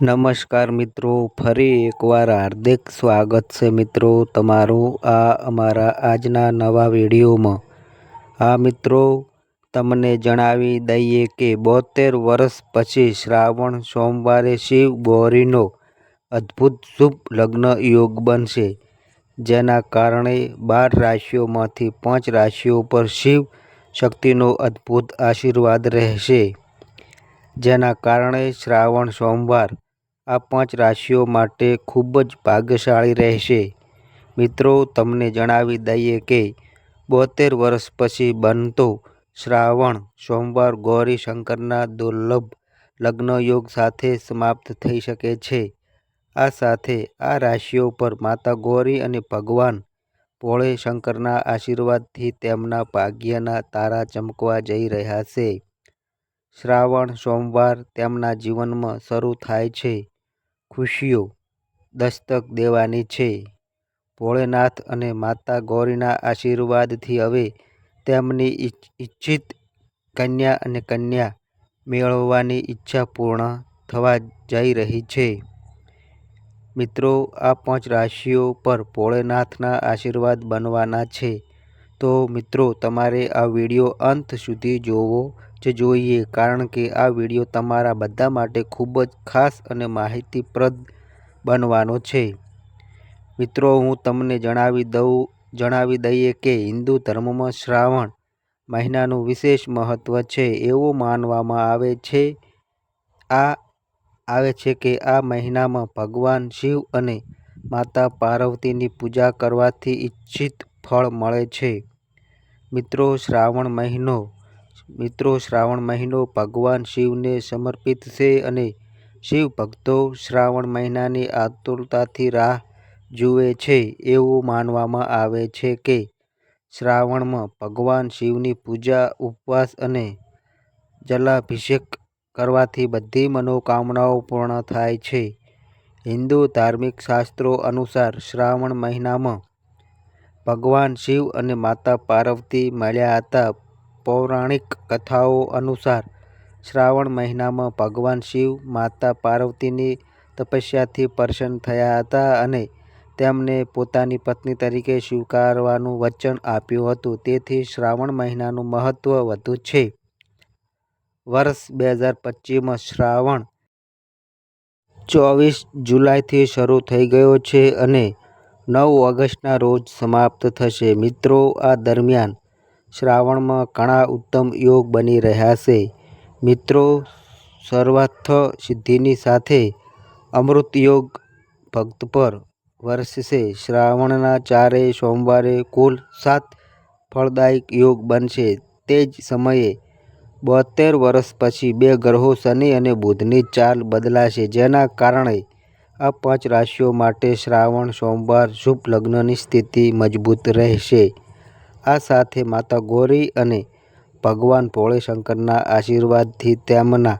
નમસ્કાર મિત્રો, ફરી એકવાર હાર્દિક સ્વાગત છે મિત્રો તમારું આ અમારા આજના નવા વિડીયોમાં. આ મિત્રો, તમને જણાવી દઈએ કે બોતેર વર્ષ પછી શ્રાવણ સોમવારે શિવ ગૌરીનો અદ્ભુત શુભ લગ્ન યોગ બનશે, જેના કારણે બાર રાશિઓમાંથી પાંચ રાશિઓ પર શિવ શક્તિનો અદ્ભુત આશીર્વાદ રહેશે. જેના કારણે શ્રાવણ સોમવાર આ પાંચ રાશિઓ માટે ખૂબ જ ભાગ્યશાળી રહેશે. મિત્રો, તમને જણાવી દઈએ કે બોતેર વર્ષ પછી બનતો શ્રાવણ, સોમવાર ગૌરી શંકરના દુર્લભ લગ્ન યોગ સાથે સમાપ્ત થઈ શકે છે. આ સાથે આ રાશિઓ પર માતા ગૌરી અને ભગવાન ભોળે શંકરના આશીર્વાદથી તેમના ભાગ્યના તારા ચમકવા જઈ રહ્યા છે. શ્રાવણ, સોમવાર તેમના જીવનમાં શરૂ થાય છે. ખુશીઓ દસ્તક દેવાની છે. ભોળેનાથ અને માતા ગૌરીના આશીર્વાદથી હવે તેમની ઈચ્છિત કન્યા અને કન્યા મેળવવાની ઈચ્છા પૂર્ણ થવા જઈ રહી છે. મિત્રો, આ પાંચ રાશિઓ પર ભોળેનાથના આશીર્વાદ બનવાના છે. તો મિત્રો, તમારે આ વીડિયો અંત સુધી જોવો. જ જોઈએ, કારણ કે આ વીડિયો તમારા બધા માટે ખૂબ જ ખાસ અને માહિતીપ્રદ બનવાનો છે. મિત્રો, હું તમને જણાવી દઉં, જણાવી દઈએ કે હિન્દુ ધર્મમાં શ્રાવણ મહિનાનું વિશેષ મહત્ત્વ છે એવું માનવામાં આવે છે. આ આવે છે કે આ મહિનામાં ભગવાન શિવ અને માતા પાર્વતીની પૂજા કરવાથી ઈચ્છિત ફળ મળે છે. મિત્રો, શ્રાવણ મહિનો મિત્રો, શ્રાવણ મહિનો ભગવાન શિવને સમર્પિત છે અને શિવ ભક્તો શ્રાવણ મહિનાની આતુરતાથી રાહ જુએ છે એવું માનવામાં આવે છે કે શ્રાવણમાં ભગવાન શિવની પૂજા, ઉપવાસ અને જલાભિષેક કરવાથી બધી મનોકામનાઓ પૂર્ણ થાય છે. હિન્દુ ધાર્મિક શાસ્ત્રો અનુસાર શ્રાવણ મહિનામાં ભગવાન શિવ અને માતા પાર્વતી મળ્યા હતા. પૌરાણિક કથાઓ અનુસાર શ્રાવણ મહિનામાં ભગવાન શિવ માતા પાર્વતીની તપસ્યાથી પ્રસન્ન થયા હતા અને તેમને પોતાની પત્ની તરીકે સ્વીકારવાનું વચન આપ્યું હતું. તેથી શ્રાવણ મહિનાનું મહત્ત્વ વધુ છે. વર્ષ બે હજાર પચીસમાં શ્રાવણ ચોવીસ જુલાઈથી શરૂ થઈ ગયો છે અને નવ ઓગસ્ટના રોજ સમાપ્ત થશે. મિત્રો, આ દરમિયાન શ્રાવણમાં ઘણા ઉત્તમ યોગ બની રહ્યા છે. મિત્રો, સર્વાર્થ સિદ્ધિની સાથે અમૃત યોગ ભક્ત પર વરસશે. શ્રાવણના ચારે સોમવારે કુલ સાત ફળદાયક યોગ બનશે. તે જ સમયે બોતેર વર્ષ પછી બે ગ્રહો શનિ અને બુધની ચાલ બદલાશે, જેના કારણે આ પાંચ રાશિઓ માટે શ્રાવણ, સોમવાર, શુભ લગ્નની સ્થિતિ મજબૂત રહેશે. આ સાથે માતા ગૌરી અને ભગવાન ભોળેશંકરના આશીર્વાદથી તેમના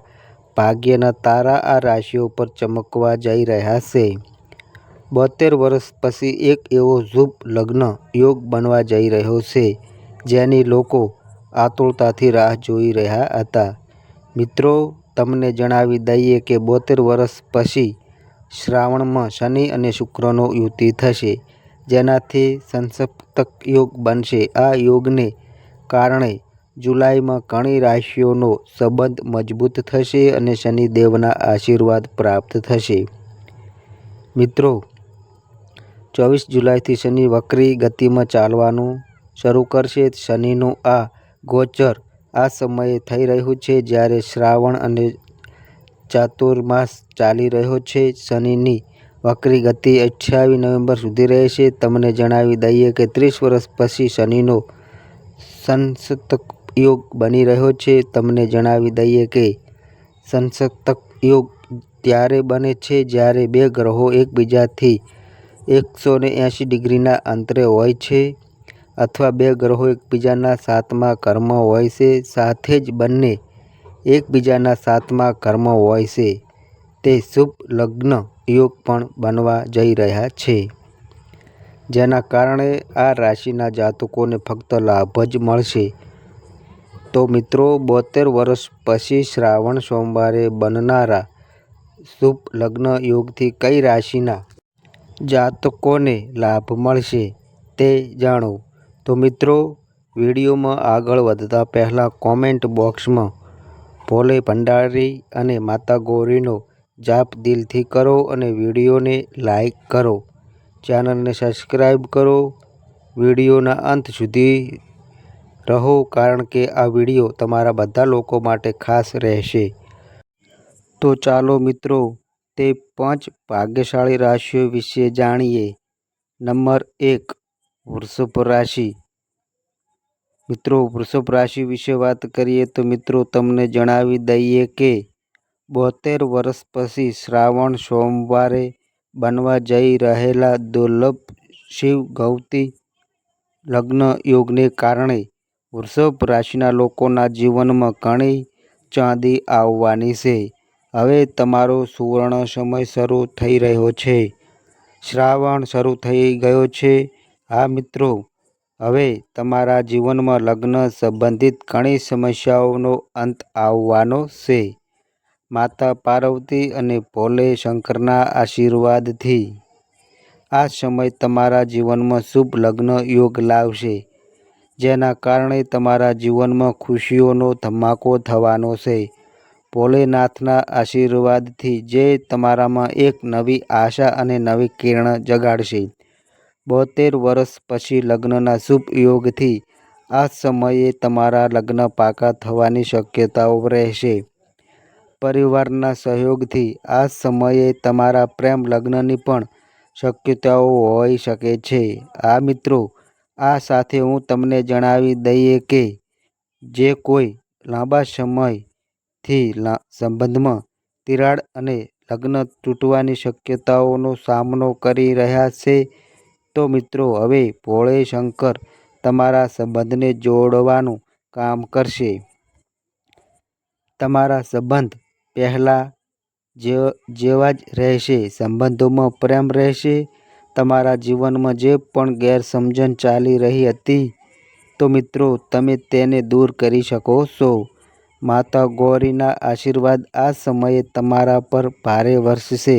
ભાગ્યના તારા આ રાશિઓ પર ચમકવા જઈ રહ્યા છે. બોતેર વર્ષ પછી એક એવો શુભ લગ્ન યોગ બનવા જઈ રહ્યો છે, જેની લોકો આતુરતાથી રાહ જોઈ રહ્યા હતા. મિત્રો, તમને જણાવી દઈએ કે બોતેર વર્ષ પછી શ્રાવણમાં શનિ અને શુક્રનો યુતિ થશે. જેનાથી સંસપ્તક યોગ બનશે. આ યોગને કારણે જુલાઈમાં ઘણી રાશિઓનો સંબંધ મજબૂત થશે અને શનિદેવના આશીર્વાદ પ્રાપ્ત થશે. મિત્રો, ચોવીસ જુલાઈથી શનિ વક્રી ગતિમાં ચાલવાનું શરૂ કરશે. શનિનું આ ગોચર આ સમયે થઈ રહ્યું છે જ્યારે શ્રાવણ અને ચાતુર્માસ ચાલી રહ્યો છે. શનિની વક્રી ગતિ અઠ્યાવીસ નવેમ્બર સુધી રહેશે તમને જણાવી દઈએ કે ત્રીસ વર્ષ પછી શનિનો સંસતક યોગ બની રહ્યો છે. તમને જણાવી દઈએ કે સંસતક યોગ ત્યારે બને છે જ્યારે બે ગ્રહો એકબીજાથી એકસો ને એંશી ડિગ્રીના અંતરે હોય છે અથવા બે ગ્રહો એકબીજાના સાતમા કર્મ હોય છે. સાથે જ બંને એકબીજાના સાતમા કર્મ હોય છે. તે શુભ લગ્ન યોગ પણ બનવા જઈ રહ્યા છે. જેના કારણે આ રાશિના જાતકોને ફક્ત લાભ જ મળશે. તો મિત્રો, બોતેર વર્ષ પછી શ્રાવણ સોમવારે બનનારા શુભ લગ્ન યોગથી કઈ રાશિના જાતકોને લાભ મળશે તે જાણો. તો મિત્રો, વિડીયોમાં આગળ વધતા પહેલાં કોમેન્ટ બોક્સમાં ભોલે ભંડારી અને માતા ગૌરીનો જાપ દિલથી કરો અને વિડીયોને લાઈક કરો. ચેનલને સબસ્ક્રાઈબ કરો. વિડીયોના અંત સુધી રહો કારણ કે આ વીડિયો તમારા બધા લોકો માટે ખાસ રહેશે. તો ચાલો મિત્રો, તે પાંચ ભાગ્યશાળી રાશિઓ વિશે જાણીએ. નંબર એક, વૃષભ રાશિ. મિત્રો, વૃષભ રાશિ વિશે વાત કરીએ તો મિત્રો, તમને જણાવી દઈએ કે બોતેર વર્ષ પછી શ્રાવણ સોમવારે બનવા જઈ રહેલા દુર્લભ શિવ ગૌતી લગ્ન યોગને કારણે વૃષભ રાશિના લોકોના જીવનમાં ઘણી ચાંદી આવવાની છે. હવે તમારો સુવર્ણ સમય શરૂ થઈ રહ્યો છે. શ્રાવણ શરૂ થઈ ગયો છે. હા, મિત્રો, હવે તમારા જીવનમાં લગ્ન સંબંધિત ઘણી સમસ્યાઓનો અંત આવવાનો છે. માતા પાર્વતી અને ભોલે શંકરના આશીર્વાદથી. આ સમય તમારા જીવનમાં શુભ લગ્ન યોગ લાવશે, જેના કારણે તમારા જીવનમાં ખુશીઓનો ધમાકો થવાનો છે. ભોલેનાથના આશીર્વાદથી જે તમારામાં એક નવી આશા અને નવી કિરણ જગાડશે. બોતેર વર્ષ પછી લગ્નના શુભ યોગથી આ સમયે તમારા લગ્ન પાકા થવાની શક્યતાઓ રહેશે. પરિવારના સહયોગથી આ સમયે તમારા પ્રેમ લગ્નની પણ શક્યતાઓ હોઈ શકે છે. આ મિત્રો, આ સાથે હું તમને જણાવી દઈએ કે જે કોઈ લાંબા સમયથી સંબંધમાં તિરાડ અને લગ્ન તૂટવાની શક્યતાઓનો સામનો કરી રહ્યા છે, તો મિત્રો, હવે ભોળે શંકર તમારા સંબંધને જોડવાનું કામ કરશે. તમારા સંબંધ પહેલાં જેવા જ રહેશે, સંબંધોમાં પ્રેમ રહેશે, તમારા જીવનમાં જે પણ ગેરસમજણ ચાલી રહી હતી, તો મિત્રો, તમે તેને દૂર કરી શકો છો. માતા ગૌરીના આશીર્વાદ આ સમયે તમારા પર ભારે વરસશે.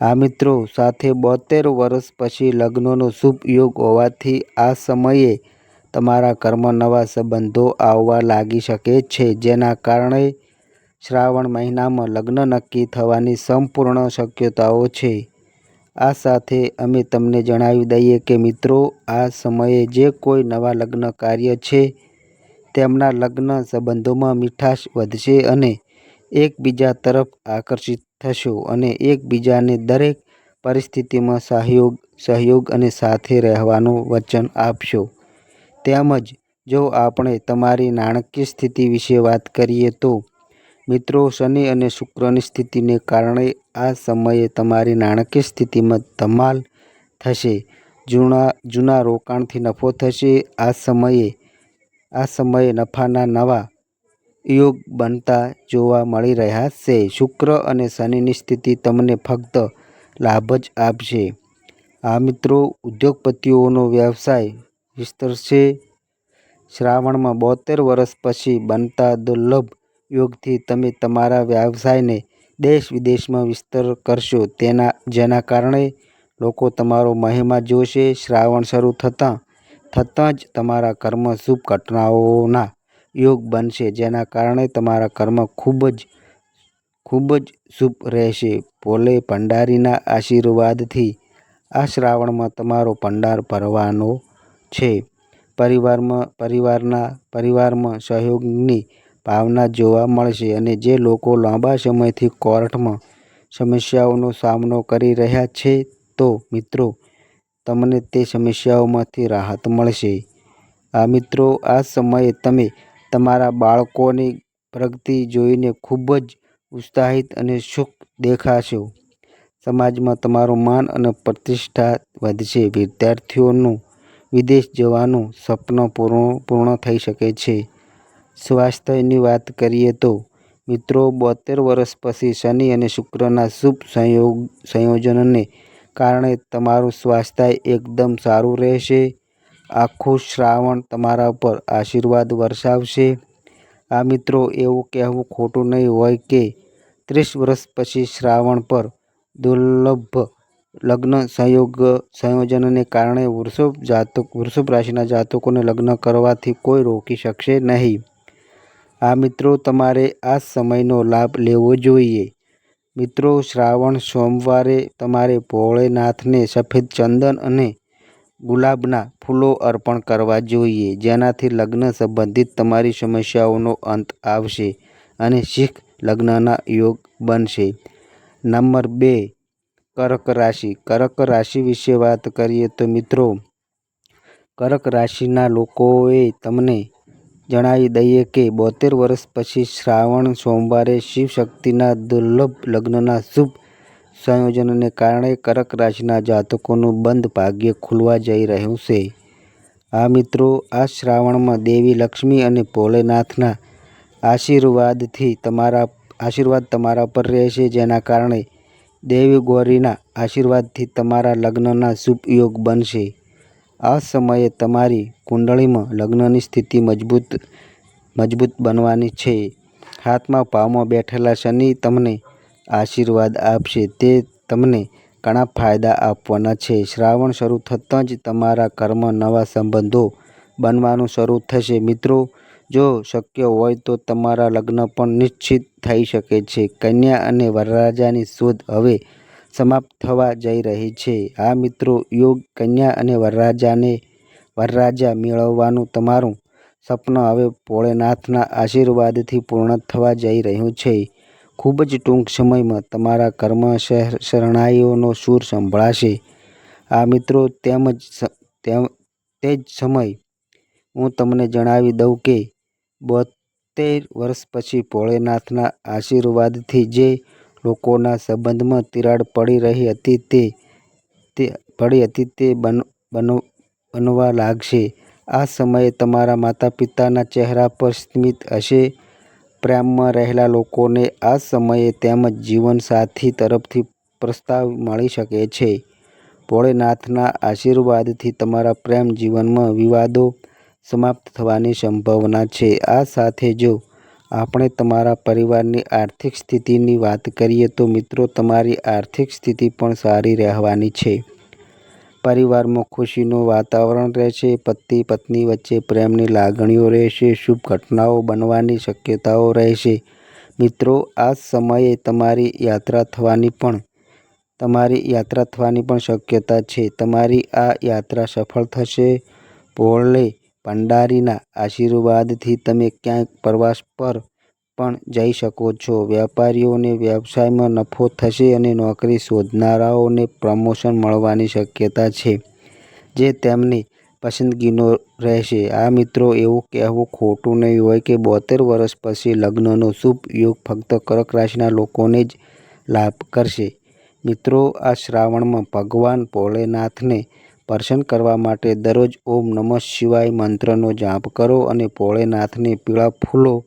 આ મિત્રો, સાથે બોતેર વર્ષ પછી લગ્નનો શુભ યોગ હોવાથી આ સમયે તમારા ઘરમાં નવા સંબંધો આવવા લાગી શકે છે, જેના કારણે શ્રાવણ મહિનામાં લગ્ન નક્કી થવાની સંપૂર્ણ શક્યતાઓ છે. આ સાથે અમે તમને જણાવી દઈએ કે મિત્રો, આ સમયે જે કોઈ નવા લગ્ન કાર્ય છે, તેમના લગ્ન સંબંધોમાં મીઠાશ વધશે અને એકબીજા તરફ આકર્ષિત થશો અને એકબીજાને દરેક પરિસ્થિતિમાં સહયોગ સહયોગ અને સાથે રહેવાનું વચન આપશો. તેમજ, જો આપણે તમારી નાણાકીય સ્થિતિ વિશે વાત કરીએ તો મિત્રો, શનિ અને શુક્રની સ્થિતિને કારણે આ સમયે તમારી નાણાકીય સ્થિતિમાં ધમાલ થશે. જૂના જૂના રોકાણથી નફો થશે. આ સમયે આ સમયે નફાના નવા યોગ બનતા જોવા મળી રહ્યા છે. શુક્ર અને શનિની સ્થિતિ તમને ફક્ત લાભ જ આપશે. આ મિત્રો, ઉદ્યોગપતિઓનો વ્યવસાય વિસ્તરશે. શ્રાવણમાં બોતેર વર્ષ પછી બનતા દુર્લભ યોગથી તમે તમારા વ્યવસાયને દેશ વિદેશમાં વિસ્તર કરશો. તેના, જેના કારણે લોકો તમારો મહિમા જોશે. શ્રાવણ શરૂ થતાં થતાં જ તમારા કર્મ શુભ ઘટનાઓના યોગ બનશે, જેના કારણે તમારા કર્મ ખૂબ જ ખૂબ જ શુભ રહેશે. ભોલે ભંડારીના આશીર્વાદથી આ શ્રાવણમાં તમારો ભંડાર ભરવાનો છે. પરિવારમાં, પરિવારના, પરિવારમાં સહયોગની ભાવના જોવા મળશે અને જે લોકો લાંબા સમયથી કોર્ટમાં સમસ્યાઓનો સામનો કરી રહ્યા છે તો મિત્રો, તમને તે સમસ્યાઓમાંથી રાહત મળશે. આ મિત્રો, આ સમયે તમે તમારા બાળકોની પ્રગતિ જોઈને ખૂબ જ ઉત્સાહિત અને સુખ દેખાશો. સમાજમાં તમારું માન અને પ્રતિષ્ઠા વધશે. વિદ્યાર્થીઓનું વિદેશ જવાનું સપનું પૂર્ણ પૂર્ણ થઈ શકે છે. સ્વાસ્થ્યની વાત કરીએ તો, મિત્રો, બોતેર વર્ષ પછી શનિ અને શુક્રના શુભ સંયોગ, સંયોજનને કારણે તમારું સ્વાસ્થ્ય એકદમ સારું રહેશે. આખું શ્રાવણ તમારા પર આશીર્વાદ વરસાવશે. આ મિત્રો, એવું કહેવું ખોટું નહીં હોય કે ત્રીસ વર્ષ પછી શ્રાવણ પર દુર્લભ લગ્ન સંયોગ, સંયોજનને કારણે વૃષભ જાતક, વૃષભ રાશિના જાતકોને લગ્ન કરવાથી કોઈ રોકી શકશે નહીં. આ મિત્રો, તમારે આ સમયનો લાભ લેવો જોઈએ. મિત્રો, શ્રાવણ સોમવારે તમારે ભોળેનાથને સફેદ ચંદન અને ગુલાબના ફૂલો અર્પણ કરવા જોઈએ. જેનાથી લગ્ન સંબંધિત તમારી સમસ્યાઓનો અંત આવશે અને શીખ લગ્નના યોગ બનશે. નંબર બે, કર્ક રાશિ. કર્ક રાશિ વિશે વાત કરીએ તો મિત્રો, કર્ક રાશિના લોકોએ તમને જણાવી દઈએ કે બોતેર વર્ષ પછી શ્રાવણ સોમવારે શિવશક્તિના દુર્લભ લગ્નના શુભ સંયોજનને કારણે કર્ક રાશિના જાતકોનું બંધ ભાગ્ય ખુલવા જઈ રહ્યું છે. આ મિત્રો, આ શ્રાવણમાં દેવી લક્ષ્મી અને ભોલેનાથના આશીર્વાદથી તમારા, આશીર્વાદ તમારા પર રહેશે, જેના કારણે દેવી ગૌરીના આશીર્વાદથી તમારા લગ્નના શુભ યોગ બનશે. આ સમયે તમારી કુંડળીમાં લગ્નની સ્થિતિ મજબૂત મજબૂત બનવાની છે. હાથમાં ભાવમાં બેઠેલા શનિ તમને આશીર્વાદ આપશે. તે તમને ઘણા ફાયદા આપવાના છે. શ્રાવણ શરૂ થતાં જ તમારા કર્મ નવા સંબંધો બનવાનું શરૂ થશે. મિત્રો, જો શક્ય હોય તો તમારા લગ્ન પણ નિશ્ચિત થઈ શકે છે. કન્યા અને વરરાજાની શોધ હવે સમાપ્ત થવા જઈ રહી છે. આ મિત્રો, યોગ કન્યા અને વરરાજાને વરરાજા મેળવવાનું તમારું સપન હવે ભોળેનાથના આશીર્વાદથી પૂર્ણ થવા જઈ રહ્યું છે. ખૂબ જ ટૂંક સમયમાં તમારા કર્મ શરણાઈઓનો સૂર સંભળાશે. આ મિત્રો, તેમજ તે જ સમય હું તમને જણાવી દઉં કે બોતેર વર્ષ પછી ભોળેનાથના આશીર્વાદથી જે લોકોના સંબંધમાં તિરાડ પડી રહી હતી તે તે, પડી હતી તે બન બનવા લાગશે. આ સમયે તમારા માતા પિતાના ચહેરા પર સ્મિત હશે. પ્રેમમાં રહેલા લોકોને આ સમયે તેમજ જીવનસાથી તરફથી પ્રસ્તાવ મળી શકે છે. ભોળેનાથના આશીર્વાદથી તમારા પ્રેમ જીવનમાં વિવાદો સમાપ્ત થવાની સંભાવના છે. આ સાથે જો આપણે તમારા પરિવારની આર્થિક સ્થિતિની વાત કરીએ તો મિત્રો, તમારી આર્થિક સ્થિતિ પણ સારી રહેવાની છે. પરિવારમાં ખુશીનું વાતાવરણ રહેશે, પતિ, પત્ની વચ્ચે પ્રેમની લાગણીઓ રહેશે, શુભ ઘટનાઓ બનવાની શક્યતાઓ રહેશે. મિત્રો, આ સમયે તમારી યાત્રા થવાની પણ, તમારી યાત્રા થવાની પણ શક્યતા છે. તમારી આ યાત્રા સફળ થશે. ભોળે ભંડારીના આશીર્વાદથી તમે ક્યાંક પ્રવાસ પર પણ જઈ શકો છો. વેપારીઓને વ્યવસાયમાં નફો થશે અને નોકરી શોધનારાઓને પ્રમોશન મળવાની શક્યતા છે, જે તેમની પસંદગીનો રહેશે. આ મિત્રો એવું કહેવું ખોટું નહીં હોય કે બોતેર વર્ષ પછી લગ્નનો શુભ યોગ ફક્ત કર્ક રાશિના લોકોને જ લાભ કરશે. મિત્રો, આ શ્રાવણમાં ભગવાન ભોળેનાથને પ્રસન્ન કરવા માટે દરરોજ ઓમ નમઃ શિવાય મંત્રનો જાપ કરો અને ભોળેનાથને પીળા ફૂલો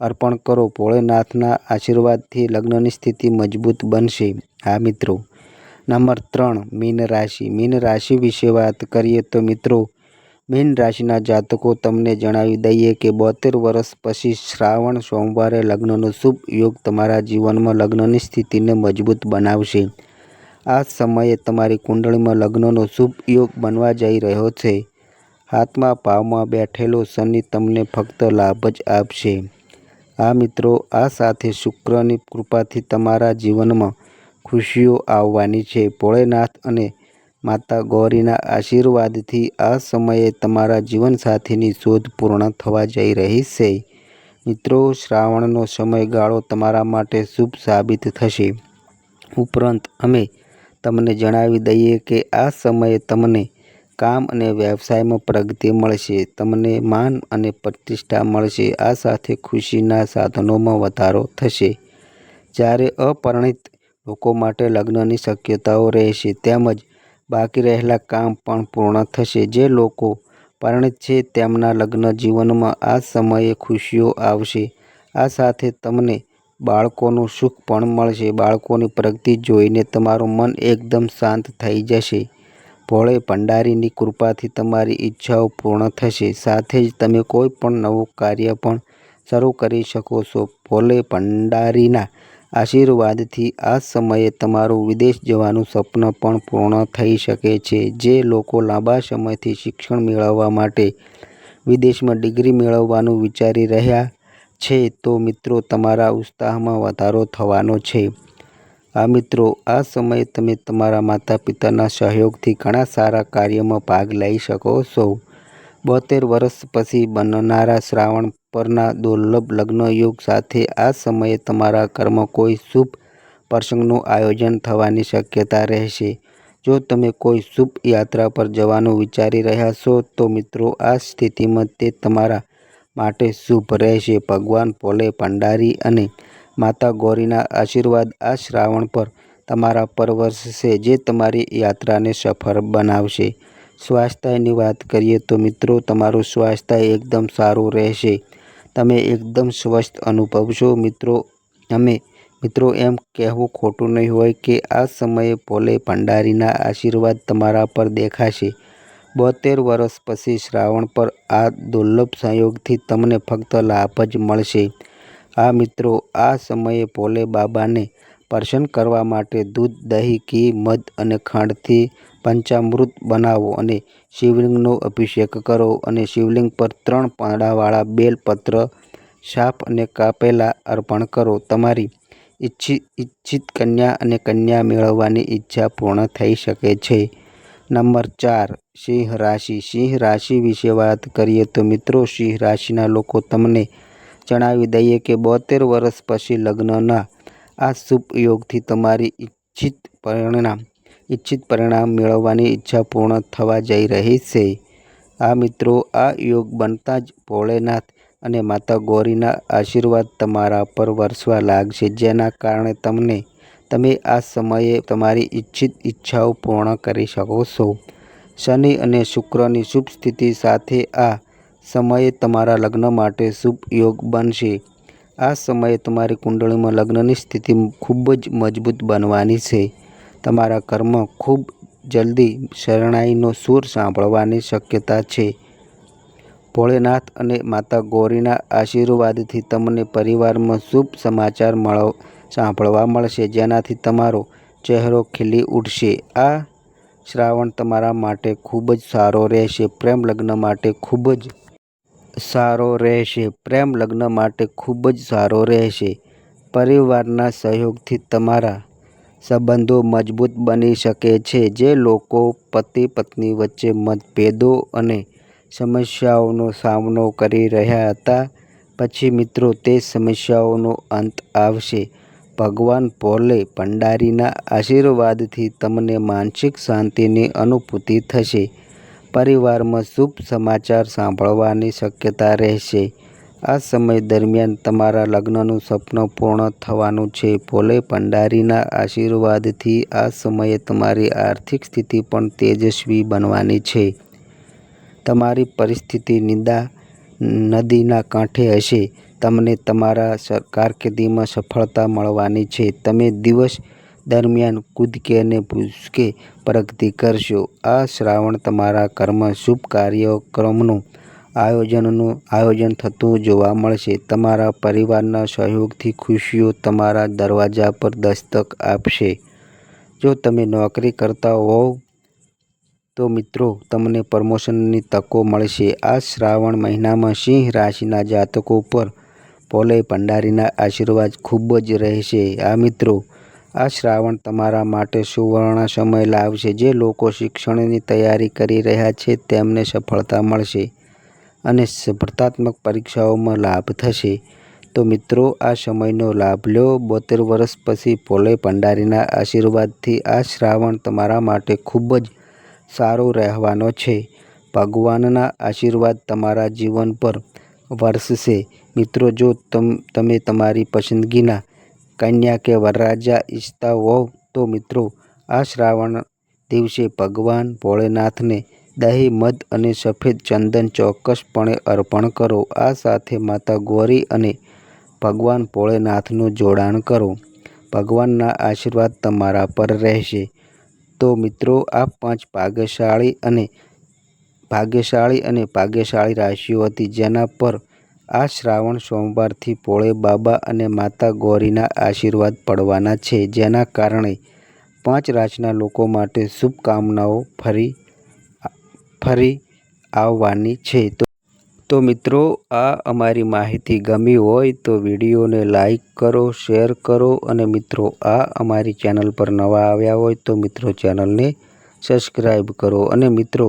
અર્પણ કરો. ભોળેનાથના આશીર્વાદથી લગ્નની સ્થિતિ મજબૂત બનશે. હા મિત્રો. નંબર ત્રણ, મીન રાશિ. મીન રાશિ વિશે વાત કરીએ તો મિત્રો, મીન રાશિના જાતકો તમને જણાવી દઈએ કે બોતેર વર્ષ પછી શ્રાવણ સોમવારે લગ્નનો શુભ યોગ તમારા જીવનમાં લગ્નની સ્થિતિને મજબૂત બનાવશે. આ સમયે તમારી કુંડળીમાં લગ્નનો શુભ યોગ બનવા જઈ રહ્યો છે. હાથમાં ભાવમાં બેઠેલો શનિ તમને ફક્ત લાભ જ આપશે. આ મિત્રો, આ સાથે શુક્રની કૃપાથી તમારા જીવનમાં ખુશીઓ આવવાની છે. ભોળેનાથ અને માતા ગૌરીના આશીર્વાદથી આ સમયે તમારા જીવનસાથીની શોધ પૂર્ણ થવા જઈ રહી છે. મિત્રો, શ્રાવણનો સમયગાળો તમારા માટે શુભ સાબિત થશે. ઉપરાંત, અમે તમને જણાવી દઈએ કે આ સમયે તમને કામ અને વ્યવસાયમાં પ્રગતિ મળશે, તમને માન અને પ્રતિષ્ઠા મળશે, આ સાથે ખુશીના સાધનોમાં વધારો થશે. જ્યારે અપરિણિત લોકો માટે લગ્નની શક્યતાઓ રહેશે, તેમજ બાકી રહેલા કામ પણ પૂર્ણ થશે. જે લોકો પરિણિત છે, તેમના લગ્ન જીવનમાં આ સમયે ખુશીઓ આવશે. આ સાથે તમને બાળકોનું સુખ પણ મળશે. બાળકોની પ્રગતિ જોઈને તમારું મન એકદમ શાંત થઈ જશે. ભોળે ભંડારીની કૃપાથી તમારી ઈચ્છાઓ પૂર્ણ થશે. સાથે જ તમે કોઈ પણ નવું કાર્ય પણ શરૂ કરી શકો છો. ભોલે ભંડારીના આશીર્વાદથી આ સમયે તમારું વિદેશ જવાનું સ્વપ્ન પણ પૂર્ણ થઈ શકે છે. જે લોકો લાંબા સમયથી શિક્ષણ મેળવવા માટે વિદેશમાં ડિગ્રી મેળવવાનું વિચારી રહ્યા છે તો મિત્રો તમારા ઉત્સાહમાં વધારો થવાનો છે. આ મિત્રો, આ સમયે તમે તમારા માતા પિતાના સહયોગથી ઘણા સારા કાર્યમાં ભાગ લઈ શકો છો. બોતેર વર્ષ પછી બનનારા શ્રાવણ પરના દુર્લભ લગ્ન યોગ સાથે આ સમયે તમારા ઘરમાં કોઈ શુભ પ્રસંગનું આયોજન થવાની શક્યતા રહેશે. જો તમે કોઈ શુભ યાત્રા પર જવાનું વિચારી રહ્યા છો તો મિત્રો, આ સ્થિતિમાં તે તમારા માટે શુભ રહેશે. ભગવાન ભોલે ભંડારી અને માતા ગૌરીના આશીર્વાદ આ શ્રાવણ પર તમારા પર વરસશે, જે તમારી યાત્રાને સફળ બનાવશે. સ્વાસ્થ્યની વાત કરીએ તો મિત્રો, તમારું સ્વાસ્થ્ય એકદમ સારું રહેશે. તમે એકદમ સ્વસ્થ અનુભવશો. મિત્રો, અમે, મિત્રો, એમ કહેવું ખોટું નહીં હોય કે આ સમયે ભોલે ભંડારીના આશીર્વાદ તમારા પર દેખાશે. બોતેર વર્ષ પછી શ્રાવણ પર આ દુર્લભ સંયોગથી તમને ફક્ત લાભ જ મળશે. આ મિત્રો, આ સમયે ભોલે બાબાને પ્રસન્ન કરવા માટે દૂધ, દહીં, ઘી, મધ અને ખાંડથી પંચામૃત બનાવો અને શિવલિંગનો અભિષેક કરો અને શિવલિંગ પર ત્રણ પાંડાવાળા બેલપત્ર સાપ અને કાપેલા અર્પણ કરો. તમારી ઈચ્છિત ઈચ્છિત કન્યા અને કન્યા મેળવવાની ઈચ્છા પૂર્ણ થઈ શકે છે. નંબર ચાર, સિંહ રાશિ. સિંહ રાશિ વિશે વાત કરીએ તો મિત્રો, સિંહ રાશિના લોકો તમને જણાવી દઈએ કે બોતેર વર્ષ પછી લગ્નના આ શુભ યોગથી તમારી ઈચ્છિત પરિણામ ઈચ્છિત પરિણામ મેળવવાની ઈચ્છા પૂર્ણ થવા જઈ રહી છે. આ મિત્રો, આ યોગ બનતા જ ભોળેનાથ અને માતા ગૌરીના આશીર્વાદ તમારા પર વરસવા લાગશે, જેના કારણે તમને તમે આ સમયે તમારી ઈચ્છિત ઈચ્છાઓ પૂર્ણ કરી શકો છો. શનિ અને શુક્રની શુભ સ્થિતિ સાથે આ સમયે તમારા લગ્ન માટે શુભ યોગ બનશે. આ સમયે તમારી કુંડળીમાં લગ્નની સ્થિતિ ખૂબ જ મજબૂત બનવાની છે. તમારા કર્મ ખૂબ જલ્દી શરણાઈનો સૂર સાંભળવાની શક્યતા છે. ભોળેનાથ અને માતા ગૌરીના આશીર્વાદથી તમને પરિવારમાં શુભ સમાચાર મળો સાંભળવા મળશે. જેનાથી તમારો ચહેરો ખીલી ઉઠશે. આ શ્રાવણ તમારા માટે ખૂબ જ સારો રહેશે. પ્રેમ લગ્ન માટે ખૂબ જ સારો રહેશે. પ્રેમ લગ્ન માટે ખૂબ જ સારો રહેશે. પરિવારના સહયોગથી તમારા સંબંધો મજબૂત બની શકે છે. જે લોકો પતિ પત્ની વચ્ચે મતભેદો અને સમસ્યાઓનો સામનો કરી રહ્યા હતા, પછી મિત્રો, તે સમસ્યાઓનો અંત આવશે. ભગવાન ભોલે ભંડારીના આશીર્વાદથી તમને માનસિક શાંતિની અનુભૂતિ થશે. પરિવારમાં શુભ સમાચાર સાંભળવાની શક્યતા રહેશે. આ સમય દરમિયાન તમારા લગ્નનું સપનું પૂર્ણ થવાનું છે. ભોલે ભંડારીના આશીર્વાદથી આ સમયે તમારી આર્થિક સ્થિતિ પણ તેજસ્વી બનવાની છે. તમારી પરિસ્થિતિ નિંદા નદીના કાંઠે હશે. તમને તમારા કારકિર્દીમાં સફળતા મળવાની છે. તમે દિવસ દરમિયાન કૂદકે અને ભૂસકે પ્રગતિ કરશો. આ શ્રાવણ તમારા કર્મ શુભ કાર્યક્રમનું આયોજનનું આયોજન થતું જોવા મળશે. તમારા પરિવારના સહયોગથી ખુશીઓ તમારા દરવાજા પર દસ્તક આપશે. જો તમે નોકરી કરતા હોવ તો મિત્રો, તમને પ્રમોશનની તકો મળશે. આ શ્રાવણ મહિનામાં સિંહ રાશિના જાતકો પર ભોલે ભંડારીના આશીર્વાદ ખૂબ જ રહેશે. આ મિત્રો, આ શ્રાવણ તમારા માટે સુવર્ણ સમય લાવશે. જે લોકો શિક્ષણની તૈયારી કરી રહ્યા છે, તેમને સફળતા મળશે અને સ્પર્ધાત્મક પરીક્ષાઓમાં લાભ થશે. તો મિત્રો, આ સમયનો લાભ લો. બોતેર વર્ષ પછી ભોલે ભંડારીના આશીર્વાદથી આ શ્રાવણ તમારા માટે ખૂબ જ સારો રહેવાનો છે. ભગવાનના આશીર્વાદ તમારા જીવન પર વરસશે. મિત્રો, જો તમે તમારી પસંદગીના કન્યા કે વરરાજા ઈચ્છતા હોવ, તો મિત્રો, આ શ્રાવણ દિવસે ભગવાન ભોળેનાથને દહીં, મધ અને સફેદ ચંદન ચોક્કસપણે અર્પણ કરો. આ સાથે માતા ગૌરી અને ભગવાન ભોળેનાથનું જોડાણ કરો. ભગવાનના આશીર્વાદ તમારા પર રહેશે. તો મિત્રો આ પાંચ ભાગ્યશાળી અને ભાગ્યશાળી અને ભાગ્યશાળી રાશિઓ હતી, જેના પર આ શ્રાવણ સોમવારથી ભોળે બાબા અને માતા ગૌરીના આશીર્વાદ પડવાના છે, જેના કારણે પાંચ રાશિના લોકો માટે શુભકામનાઓ ફરી ફરી આવવાની છે. તો મિત્રો, આ અમારી માહિતી ગમી હોય તો વિડીયોને લાઈક કરો, શેર કરો અને મિત્રો, આ અમારી ચેનલ પર નવા આવ્યા હોય તો મિત્રો ચેનલને સબસ્ક્રાઈબ કરો. અને મિત્રો